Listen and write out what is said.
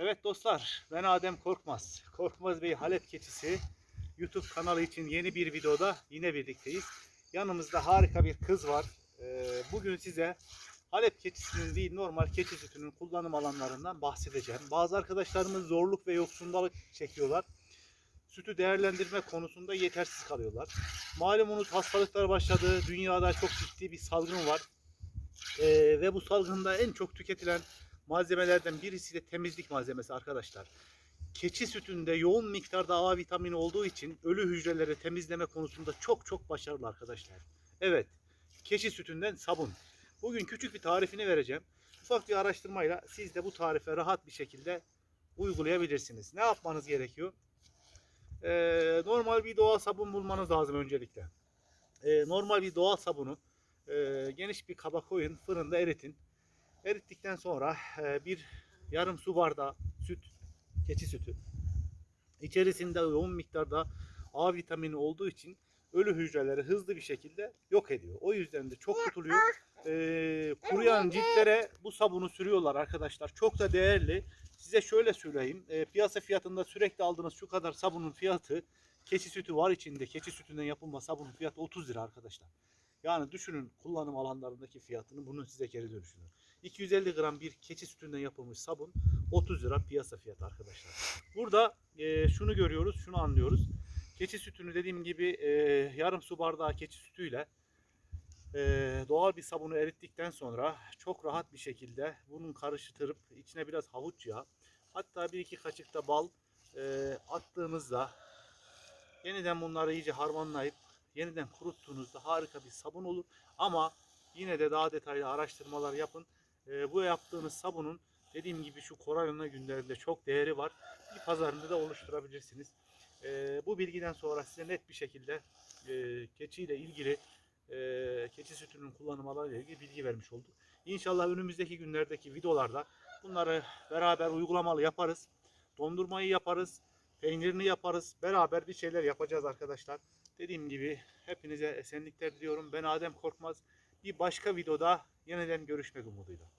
Evet dostlar, ben Adem Korkmaz. Korkmaz Bey Halep Keçisi YouTube kanalı için yeni bir videoda yine birlikteyiz. Yanımızda harika bir kız var. Ee, bugün size Halep keçisinin değil normal keçi sütünün kullanım alanlarından bahsedeceğim. Bazı arkadaşlarımız zorluk ve yoksundalık çekiyorlar. Sütü değerlendirme konusunda yetersiz kalıyorlar. Malumunuz hastalıklar başladı. Dünyada çok ciddi bir salgın var. Ee, ve bu salgında en çok tüketilen malzemelerden birisi de temizlik malzemesi arkadaşlar. Keçi sütünde yoğun miktarda A vitamini olduğu için ölü hücreleri temizleme konusunda çok çok başarılı arkadaşlar. Evet, keçi sütünden sabun. Bugün küçük bir tarifini vereceğim. Ufak bir araştırmayla siz de bu tarife rahat bir şekilde uygulayabilirsiniz. Ne yapmanız gerekiyor? Ee, normal bir doğal sabun bulmanız lazım öncelikle. Ee, normal bir doğal sabunu e, geniş bir kaba koyun, fırında eritin. Erittikten sonra e, bir yarım su bardağı süt, keçi sütü. İçerisinde yoğun miktarda A vitamini olduğu için ölü hücreleri hızlı bir şekilde yok ediyor. O yüzden de çok tutuluyor. E, kuruyan ciltlere bu sabunu sürüyorlar arkadaşlar. Çok da değerli. Size şöyle söyleyeyim. E, piyasa fiyatında sürekli aldığınız şu kadar sabunun fiyatı keçi sütü var içinde. Keçi sütünden yapılma sabunun fiyatı 30 lira arkadaşlar. Yani düşünün kullanım alanlarındaki fiyatını bunun size geri dönüşünü. 250 gram bir keçi sütünden yapılmış sabun 30 lira piyasa fiyatı arkadaşlar. Burada e, şunu görüyoruz, şunu anlıyoruz. Keçi sütünü dediğim gibi e, yarım su bardağı keçi sütüyle e, doğal bir sabunu erittikten sonra çok rahat bir şekilde bunun karıştırıp içine biraz havuç yağı hatta bir iki kaşık da bal e, attığınızda yeniden bunları iyice harmanlayıp yeniden kuruttuğunuzda harika bir sabun olur. Ama yine de daha detaylı araştırmalar yapın. Ee, bu yaptığınız sabunun dediğim gibi şu korona günlerinde çok değeri var. Bir pazarında da oluşturabilirsiniz. Ee, bu bilgiden sonra size net bir şekilde e, keçiyle ilgili e, keçi sütünün kullanım alanıyla ilgili bilgi vermiş olduk. İnşallah önümüzdeki günlerdeki videolarda bunları beraber uygulamalı yaparız. Dondurmayı yaparız. Peynirini yaparız. Beraber bir şeyler yapacağız arkadaşlar. Dediğim gibi hepinize esenlikler diliyorum. Ben Adem Korkmaz. Bir başka videoda yeniden görüşmek umuduyla.